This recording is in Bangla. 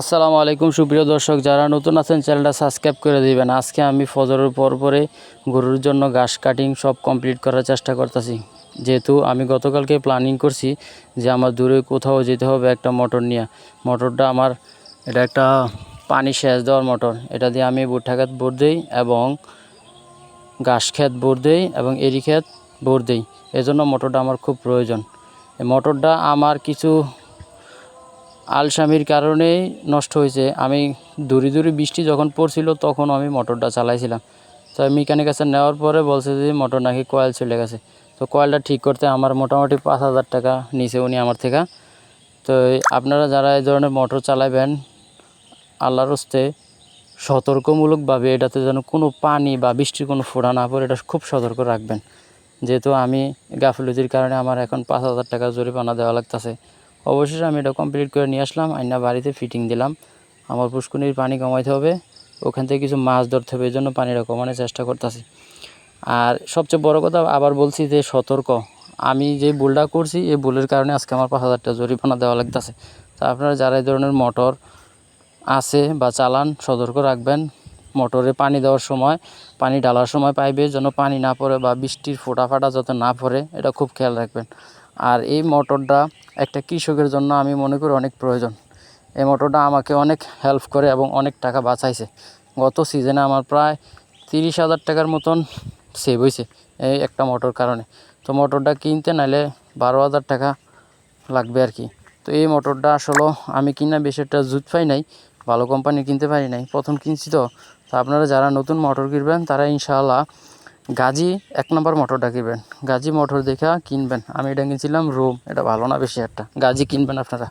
আসসালামু আলাইকুম, সুপ্রিয় দর্শক, যারা নতুন আছেন, চ্যানেলটা সাবস্ক্রাইব করে দিবেন। আজকে আমি ফজরের পর পরে গরুর জন্য ঘাস কাটিং সব কমপ্লিট করার চেষ্টা করতেছি। যেহেতু আমি গতকালকে প্ল্যানিং করছি যে আমার দূরে কোথাও যেতে হবে একটা মোটর নিয়ে। মোটরটা আমার, এটা একটা পানি সেচ দেওয়ার মোটর এটা দিয়ে আমি বুট্টাঘাত বোর দিই এবং ঘাস ক্ষেত বোর দিই এবং এরি ক্ষেত বোর দিই। এজন্য মোটরটা আমার খুব প্রয়োজন। মোটরটা আমার কিছু আলসামির কারণেই নষ্ট হয়েছে। আমি দূরে দূরে বৃষ্টি যখন পড়ছিল তখন আমি মোটরটা চালাইছিলাম। তো মেকানিক কাছে নেওয়ার পরে বলছে যে মোটর নাকি কয়েল চলে গেছে। তো কয়েলটা ঠিক করতে আমার মোটামুটি পাঁচ হাজার টাকা নিছে উনি আমার থেকে। তো আপনারা যারা এই ধরনের মোটর চালাবেন আল্লাহর হস্তে সতর্কমূলকভাবে এটাতে যেন কোনো পানি বা বৃষ্টির কোনো ফোঁড়া না পড়ে, এটা খুব সতর্ক রাখবেন। যেহেতু আমি গাফিলতির কারণে আমার এখন পাঁচ হাজার টাকা জরিমানা দেওয়া লাগতেছে। অবশেষে আমি এটা কমপ্লিট করে নিয়ে আসলাম, আইনা বাড়িতে ফিটিং দিলাম। আমার পুষ্কুনির পানি কমাইতে হবে, ওখান থেকে কিছু মাছ ধরতে হবে এই জন্য পানিটা কমানোর চেষ্টা করতেছি। আর সবচেয়ে বড় কথা আবার বলছি যে সতর্ক। আমি যে ভুলটা করছি, এই ভুলের কারণে আজকে আমার পাঁচ হাজার টাকা জরিমানা দেওয়া লাগতেছে। তা আপনারা যারা এই ধরনের মোটর আছে বা চালান, সতর্ক রাখবেন। মোটরে পানি দেওয়ার সময়, পানি ঢালার সময় পাইবে, যেন পানি না পড়ে বা বৃষ্টির ফোঁটা ফাটা যাতে না পড়ে, এটা খুব খেয়াল রাখবেন। আর এই মোটরটা একটা কৃষকের জন্য আমি মনে করি অনেক প্রয়োজন। এই মোটরটা আমাকে অনেক হেল্প করে এবং অনেক টাকা বাঁচাইছে। গত সিজনে আমার প্রায় তিরিশ হাজার টাকার মতন সেভ হয়েছে এই একটা মোটর কারণে। তো মোটরটা কিনতে নাইলে বারো হাজার টাকা লাগবে আর কি। তো এই মোটরটা আসলে আমি কিনা বেশি একটা জুত পাই নাই, ভালো কোম্পানি কিনতে পারি নাই। প্রথম কিনছি তো। তো আপনারা যারা নতুন মোটর কিনবেন তারা ইনশাআল্লাহ গাজী এক নম্বর মোটরটা কিনবেন গাজী মোটর দেখা কিনবেন। আমি এটা কিনছিলাম রুম। এটা ভালো না বেশি একটা। গাজী কিনবেন আপনারা।